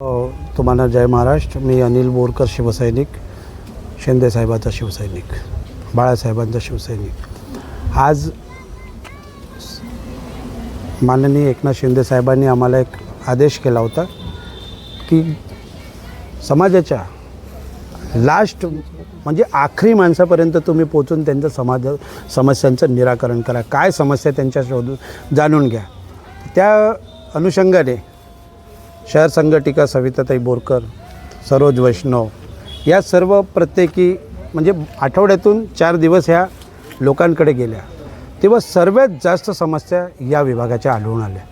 हो, तुम्हाला जय महाराष्ट्र. मी अनिल बोरकर शिवसैनिक शिंदेसाहेबांचा शिवसैनिक बाळासाहेबांचा शिवसैनिक. आज माननीय एकनाथ शिंदे साहेबांनी आम्हाला एक आदेश केला होता की समाजाच्या लास्ट म्हणजे आखरी माणसापर्यंत तुम्ही पोचून त्यांचं समाज समस्यांचं निराकरण करा. काय समस्या त्यांच्या शोधून जाणून घ्या. त्या अनुषंगाने शहर संघटिका सविताताई बोरकर सरोज वैष्णव या सर्व प्रत्येकी म्हणजे आठवड्यातून चार दिवस ह्या लोकांकडे गेल्या. तेव्हा सर्वात जास्त समस्या या विभागाच्या आढळून आल्या.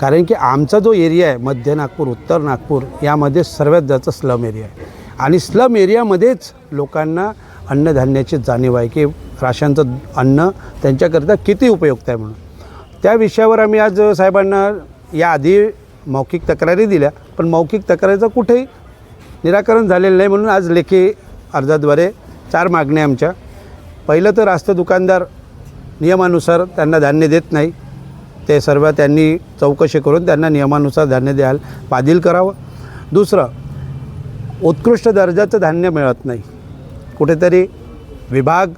कारण की आमचा जो एरिया आहे मध्य नागपूर उत्तर नागपूर यामध्ये सर्वात जास्त स्लम एरिया आहे. आणि स्लम एरियामध्येच लोकांना अन्नधान्याची जाणीव आहे की राशांचं अन्न त्यांच्याकरिता किती उपयुक्त आहे म्हणून. त्या विषयावर आम्ही आज साहेबांना याआधी मौखिक तक्रारी दिल्या पण मौखिक तक्रारीचं कुठेही निराकरण झालेलं नाही म्हणून आज लेखी अर्जाद्वारे चार मागण्या आमच्या. पहिलं तर रास्त दुकानदार नियमानुसार त्यांना धान्य देत नाही. ते सर्व त्यांनी चौकशी करून त्यांना नियमानुसार धान्य द्यायला बादील करावं. दुसरं उत्कृष्ट दर्जाचं धान्य मिळत नाही. कुठेतरी विभाग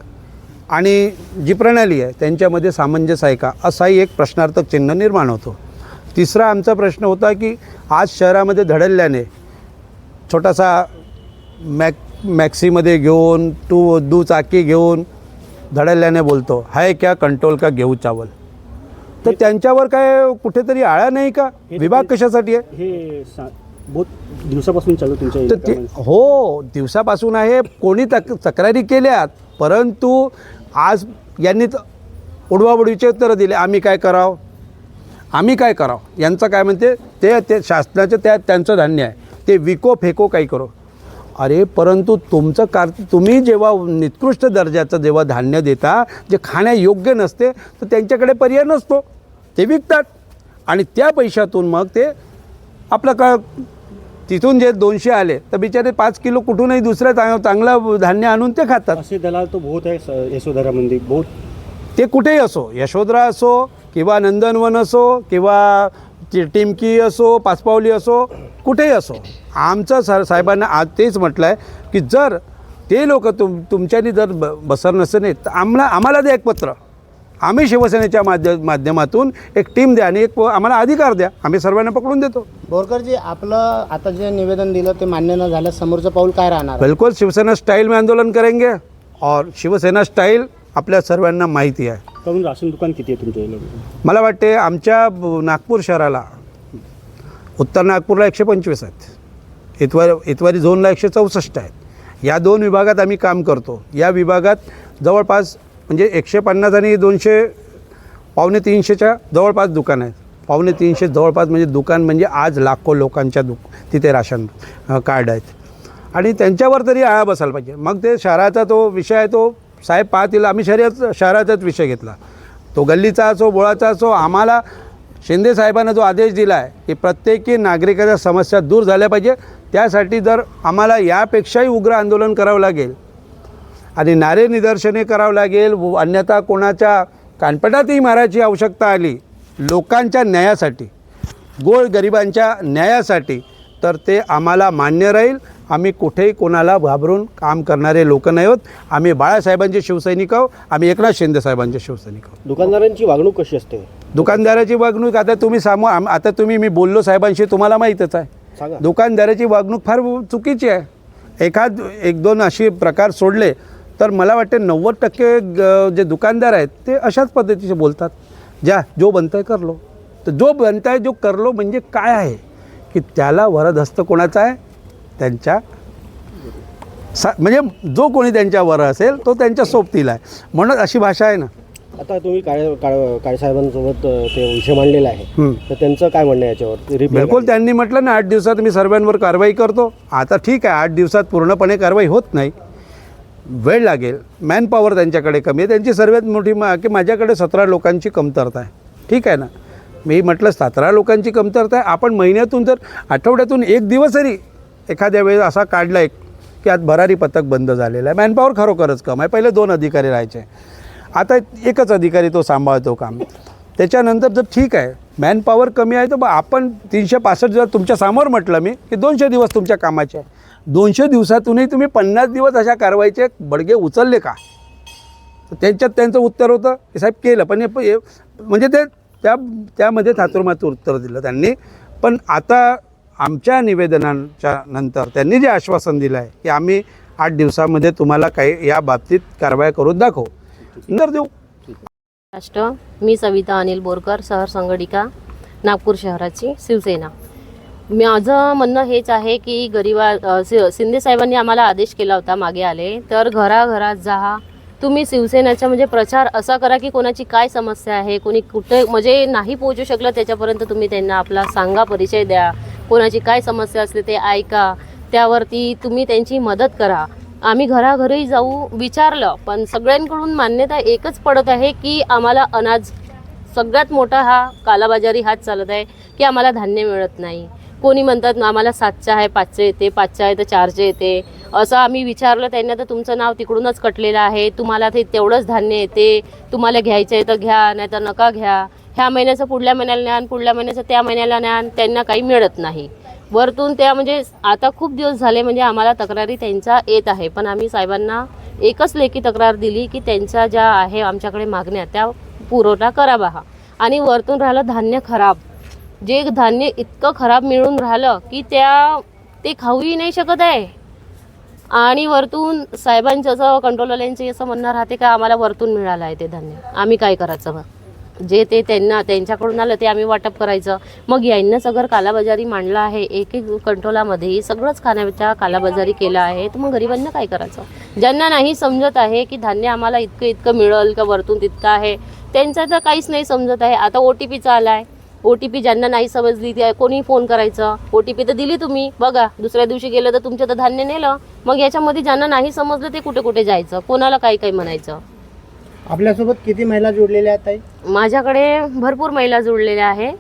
आणि जी प्रणाली आहे त्यांच्यामध्ये सामंजस्य आहे का? असाही एक प्रश्नार्थक चिन्ह निर्माण होतो. तिसरा आमचा प्रश्न होता की आज शहरामध्ये धडल्याने छोटासा मॅक मॅक्सीमध्ये घेऊन टू दुचाकी घेऊन धडल्याने बोलतो हाय क्या कंट्रोल का घेऊ चावल? तर त्यांच्यावर काय कुठेतरी आळा नाही का? विभाग कशासाठी आहे? हे सा बहुत दिवसापासून चालू तुमच्या तर ते इलाक्यामध्ये. हो दिवसापासून आहे. कोणी तक तक्रारी केल्यात परंतु आज यांनी त- उडवाउडवीचे उत्तरं दिले. आम्ही काय करावं? आम्ही काय करावं? यांचं काय म्हणते ते ते शासनाचं त्या त्यांचं धान्य आहे. ते विको फेको काही करो. अरे परंतु तुमचं कार तुम्ही जेव्हा निकृष्ट दर्जाचं जेव्हा धान्य देता जे खाण्यायोग्य नसते तर त्यांच्याकडे पर्याय नसतो. ते विकतात. आणि त्या पैशातून मग ते आपलं का तिथून जे दोनशे आले तर बिचारे पाच किलो कुठूनही दुसरं चांग चांगलं धान्य आणून ते खातात. असे दलाल तो बहुत आहे यशोधरामध्ये बहुत ते कुठेही असो यशोधरा असो किंवा नंदनवन असो किंवा टी- टिमकी असो पाचपावली असो कुठेही असो. आमचं सर साहेबांना आज तेच म्हटलं आहे की जर ते लोक तुम तुमच्यानी जर ब बसर नसेल तर आम्हाला आम्हाला द्या एक पत्र. आम्ही शिवसेनेच्या माध्य माध्यमातून एक टीम द्या आणि एक आम्हाला अधिकार द्या. आम्ही सर्वांना पकडून देतो. बोरकरजी आपलं आता जे निवेदन दिलं ते मान्य न झाल्यास समोरचं पाऊल काय राहणार? बिल्कुल शिवसेना स्टाईल में आंदोलन करेंगे और शिवसेना स्टाईल आपल्या सर्वांना माहिती आहे. करून राशन दुकान किती आहे तुमच्या मला वाटते आमच्या ब- नागपूर शहराला उत्तर नागपूरला एकशे पंचवीस आहेत. इतवारी इतवारी झोनला एकशे चौसष्ट आहेत. या दोन विभागात आम्ही काम करतो. या विभागात जवळपास म्हणजे एकशे पन्नास आणि दोनशे पावणे तीनशेच्या जवळपास दुकान आहेत. पावणे तीनशे जवळपास म्हणजे दुकान म्हणजे आज लाखो लोकांच्या दुक तिथे राशन अ, कार्ड आहेत. आणि त्यांच्यावर तरी आळा बसायला पाहिजे. मग ते शहराचा तो विषय आहे तो साहेब पाहतील आम्ही शहरात शहराचाच विषय घेतला. तो गल्लीचा असो बोळाचा असो आम्हाला शिंदे साहेबांना जो आदेश दिला आहे की प्रत्येकी नागरिकाच्या समस्या दूर झाल्या पाहिजे. त्यासाठी जर आम्हाला यापेक्षाही उग्र आंदोलन करावं लागेल आणि नारे निदर्शने करावं लागेल व अन्यथा कोणाच्या कानपटातही मारायची आवश्यकता आली लोकांच्या न्यायासाठी गोळ गरिबांच्या न्यायासाठी तर ते आम्हाला मान्य राहील. आम्ही कुठेही कोणाला घाबरून काम करणारे लोक नाही आहोत. आम्ही बाळासाहेबांचे शिवसैनिक आहोत. आम्ही एकनाथ शिंदे साहेबांचे शिवसैनिक आहोत. दुकानदारांची वागणूक कशी असते? दुकानदाराची वागणूक आता तुम्ही सामो आम- आता तुम्ही मी बोललो साहेबांशी तुम्हाला माहीतच आहे. दुकानदाराची वागणूक फार चुकीची आहे. एखाद एक दोन असे प्रकार सोडले तर मला वाटते नव्वद टक्के जे दुकानदार आहेत ते अशाच पद्धतीचे बोलतात. ज्या जो बनताय कर लो तर जो बनताय जो करलो म्हणजे काय आहे? की त्याला वरदहस्त कोणाचा आहे? त्यांच्या सा म्हणजे जो कोणी त्यांच्या वर असेल तो त्यांच्या सोबतीला आहे. म्हणून अशी भाषा आहे ना. आता तुम्ही काळे काळे काळे साहेबांसोबत अ, ते विषय मांडलेला आहे. तर त्यांचं काय म्हणणं आहे याच्यावर? बिलकुल? त्यांनी म्हटलं ना आठ दिवसात मी सर्वांवर कारवाई करतो. आता ठीक आहे आठ दिवसात पूर्णपणे कारवाई होत नाही. वेळ लागेल. मॅनपॉवर त्यांच्याकडे कमी आहे. त्यांची सर्वात मोठी मा की माझ्याकडे सतरा लोकांची कमतरता आहे. ठीक आहे ना? मी म्हटलं सतरा लोकांची कमतरता आहे. आपण महिन्यातून जर आठवड्यातून एक दिवस जरी एखाद्या वेळेस असा काढला एक की आज भरारी पथक बंद झालेलं आहे. मॅनपॉवर खरोखरच कम आहे. पहिले दोन अधिकारी राहायचे. आता एकच अधिकारी तो सांभाळतो काम. त्याच्यानंतर जर ठीक आहे मॅनपॉवर कमी आहे तर आपण तीनशे पासष्ट जर तुमच्यासमोर म्हटलं मी की दोनशे दिवस तुमच्या कामाचे आहे. दोनशे दिवसातूनही तुम्ही पन्नास दिवस अशा कारवाईचे बडगे उचलले का? त्यांच्यात त्यांचं उत्तर होतं की साहेब केलं. पण म्हणजे ते त्या त्यामध्ये थातुरमाचं उत्तर दिलं त्यांनी. पण आता आमच्या निवेदनाच्या नंतर त्यांनी जे आश्वासन दिलं आहे की आम्ही आठ दिवसामध्ये तुम्हाला काही या बाबतीत कारवाई करून दाखवू. नंतर देऊ. राष्ट्र मी सविता अनिल बोरकर शहर संघटिका नागपूर शहराची शिवसेना. माझं म्हणणं हेच आहे की गरिबा अ, शिंदे साहेबांनी आम्हाला आदेश केला होता मागे आले. तर घराघरात जा तुम्ही शिवसेनेचा म्हणजे प्रचार असा करा की कोणाची काय समस्या आहे कोणी कुठे म्हणजे नाही पोहोचू शकलं त्याच्यापर्यंत तुम्ही त्यांना आपला सांगा परिचय द्या. कोणाची काय समस्या असते ते ऐका. त्यावरती तुम्ही त्यांची मदत करा. आम्ही घराघरी जाऊ विचारलं पण सगळ्यांकडून मान्यता एकच पडत आहे की आम्हाला अनाज सगळ्यात मोठा हा कालाबाजारी हाच चालत आहे की आम्हाला धान्य मिळत नाही. कोणी म्हणतात आम्हाला सातचा आहे पाचचे येते पाचचं आहे तर चारचे येते. असं आम्ही विचारलं त्यांना तर तुमचं नाव तिकडूनच कटलेलं आहे. तुम्हाला ते तेवढंच धान्य येते. तुम्हाला घ्यायचं आहे तर घ्या नाही तर नका घ्या. ह्या महिन्याचं पुढल्या महिन्याला ज्ञान पुढल्या महिन्याचं त्या महिन्याला ज्ञान त्यांना काही मिळत नाही. वरतून त्या म्हणजे आता खूप दिवस झाले म्हणजे आम्हाला तक्रारी त्यांच्या येत आहे. पण आम्ही साहेबांना एकच लेखी तक्रार दिली की त्यांच्या ज्या आहे आमच्याकडे मागण्या त्या पुरवठा करावा हा आणि वरतून राहिलं धान्य खराब. जे धान्य इतकं खराब मिळून राहिलं की त्या ते खाऊही नाही शकत आहे. आणि वरतून साहेबांचं असं कंट्रोलवाल्यांचे असं म्हणणं राहते का आम्हाला वरतून मिळालं आहे ते धान्य. आम्ही काय करायचं मग जे ते त्यांना त्यांच्याकडून आलं ते आम्ही वाटप करायचं. मग यांनाच अगर कालाबाजारी मांडला आहे एक एक कंट्रोलामध्ये सगळंच खाण्याच्या कालाबाजारी केलं आहे तर मग गरिबांना काय करायचं? ज्यांना नाही समजत आहे की धान्य आम्हाला इतकं इतकं मिळेल का वरतून तितकं आहे त्यांचं तर काहीच नाही समजत आहे. आता ओ टी पीचा आला आहे ओ टी पी ज्यांना नाही समजली ते कोणी फोन करायचं. ओ टी पी तर दिली तुम्ही. बघा दुसऱ्या दिवशी गेलं तर तुमचं तर धान्य नेलं. मग याच्यामध्ये ज्यांना नाही समजलं ते कुठे कुठे जायचं? कोणाला काही काही म्हणायचं? आपल्यासोबत किती महिला जोडलेल्या आहेत माझ्याकडे भरपूर महिला जुळलेल्या आहे.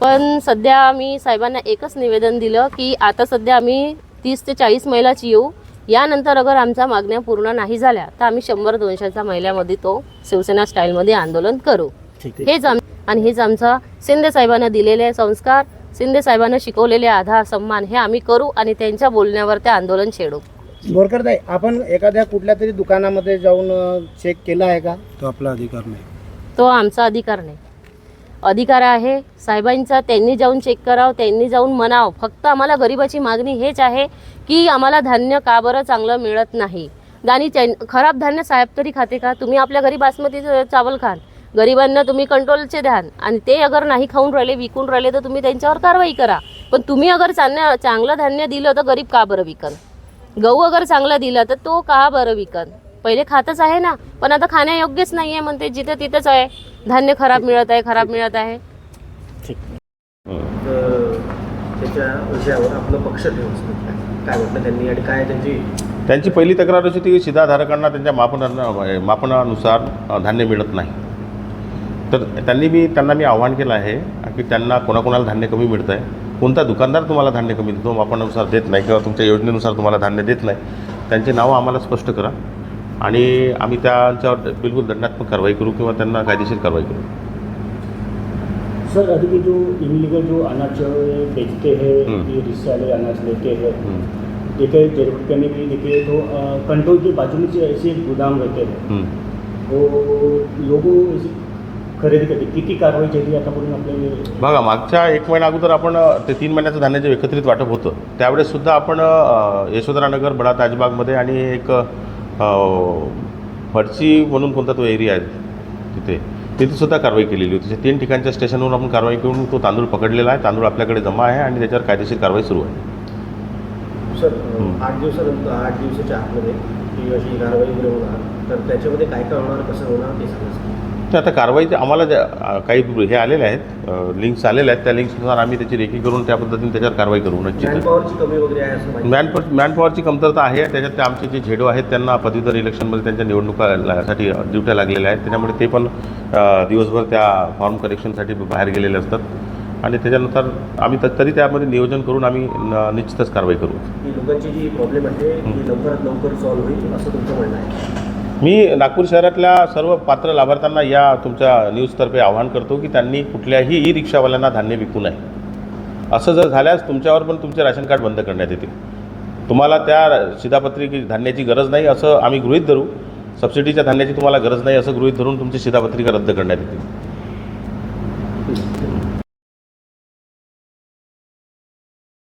पण सध्या मी साहेबांना एकच निवेदन दिलं की आता सध्या आम्ही तीस ते चाळीस महिलाची येऊ. यानंतर अगर आमच्या मागण्या पूर्ण नाही झाल्या तर आम्ही शंभर दोनशेच्या महिल्यामध्ये तो शिवसेना स्टाईलमध्ये आंदोलन करू. हेच आम आणि हेच आमचा शिंदे साहेबांना दिलेले संस्कार शिंदे साहेबांना शिकवलेले आधार सन्मान हे आम्ही करू आणि त्यांच्या बोलण्यावर ते आंदोलन छेडू. बोरकर ताई आपण एखाद्या कुठल्या तरी दुकानामध्ये जाऊन चेक केला आहे का? तो आपला अधिकार नाही. तो आमचा अधिकार नाही. अधिकार आहे साहेबांचा त्यांनी जाऊन चेक करावं त्यांनी जाऊन म्हणावं. फक्त आम्हाला गरिबाची मागणी हेच आहे की आम्हाला धान्य का बरं चांगलं मिळत नाही? आणि त्यां- खराब धान्य साहेब तरी खाते का? तुम्ही आपल्या घरी बासमती चावल खाल. गरिबांना तुम्ही कंट्रोलचे द्याल आणि ते अगर नाही खाऊन राहिले विकून राहिले तर तुम्ही त्यांच्यावर कारवाई करा. पण तुम्ही अगर चांगलं चांगलं धान्य दिलं तर गरीब का बरं विकन? गहू अगर चांगला दिला तर तो का बरं विकन? पहिले खातच आहे ना. पण आता खाण्यायोग्यच नाही आहे म्हणते जिथे तिथंच आहे. धान्य खराब मिळत आहे खराब मिळत आहे. तर त्याच्या विषयावर आपलं पक्ष ठेवून काय म्हटलं त्यांनी आणि काय त्यांची त्यांची पहिली तक्रार अशी होती की शिधाधारकांना त्यांच्या मापना मापनानुसार धान्य मिळत नाही. तर त्यांनी मी त्यांना मी आव्हान केलं आहे की त्यांना कोणाकोणाला धान्य कमी मिळतं आहे कोणता दुकानदार तुम्हाला धान्य कमी देतो मापनानुसार देत नाही किंवा तुमच्या योजनेनुसार तुम्हाला धान्य देत नाही त्यांची नावं आम्हाला स्पष्ट करा आणि आम्ही त्यांच्यावर बिलकुल दंडात्मक कारवाई करू किंवा त्यांना कायदेशीर कारवाई करू सर अभी के जो इलीगल जो अनाज बेचते हैं। ये वाले अनाज लेते हैं हम्म, देखिए जेरपुर में भी देखिए तो कंट्रोल के बाजू में से ऐसे गोदाम रहते हैं. वो लोगों ऐसी खरेदी करते. किती कारवाई झाली आतापर्यंत आपल्या बघा मागच्या एक महिना अगोदर आपण ते तीन महिन्याचं धान्याचं एकत्रित वाटप होतं. त्यावेळेस सुद्धा आपण यशोधरानगर बडा ताजबागमध्ये आणि एक अ, फडची म्हणून कोणता तो एरिया आहे तिथे तिथे सुद्धा कारवाई केलेली होती. तीन ठिकाणच्या स्टेशनवरून आपण कारवाई करून तो तांदूळ पकडलेला आहे. तांदूळ आपल्याकडे जमा आहे आणि त्याच्यावर कायदेशीर कारवाई सुरू आहे. सर. आठ दिवसानंतर आठ दिवसाच्या आतमध्ये ही अशी कारवाई वगैरे होणार. तर त्याच्यामध्ये काय काय होणार कसं होणार ते सांगा. तर आता कारवाईचे आम्हाला ज्या काही हे आलेले आहेत लिंक्स आलेले आहेत त्या लिंक्सनुसार आम्ही त्याची रेकी करून त्या पद्धतीने त्याच्यावर कारवाई करू निश्चित मॅनपॉवरची कमी वगैरे आहे असं माहिती. मॅन मॅनपॉवरची कमतरता आहे त्याच्यात ते आमचे जे झेडो आहेत त्यांना पदवीधर इलेक्शनमध्ये त्यांच्या निवडणुकासाठी ड्युट्या लागलेल्या आहेत. त्याच्यामुळे ते पण दिवसभर त्या फॉर्म करेक्शनसाठी बाहेर गेलेले असतात. आणि त्याच्यानुसार आम्ही तरी त्यामध्ये नियोजन करून आम्ही निश्चितच कारवाई करू. ही लोकांची जी प्रॉब्लेम आहे ती लवकरात लवकर सॉल्व्ह होईल असं तुमचं म्हणणं आहे. मी नागपूर शहरातल्या सर्व पात्र लाभार्थ्यांना या तुमच्या न्यूजतर्फे आवाहन करतो की त्यांनी कुठल्याही ई रिक्षावाल्यांना धान्य विकू नये. असं जर झाल्यास तुमच्यावर पण तुमचे राशन कार्ड बंद करण्यात येतील. तुम्हाला त्या शिधापत्रिके धान्याची गरज नाही असं आम्ही गृहीत धरू. सबसिडीच्या धान्याची तुम्हाला गरज नाही असं गृहीत धरून तुमची शिधापत्रिका रद्द करण्यात येतील.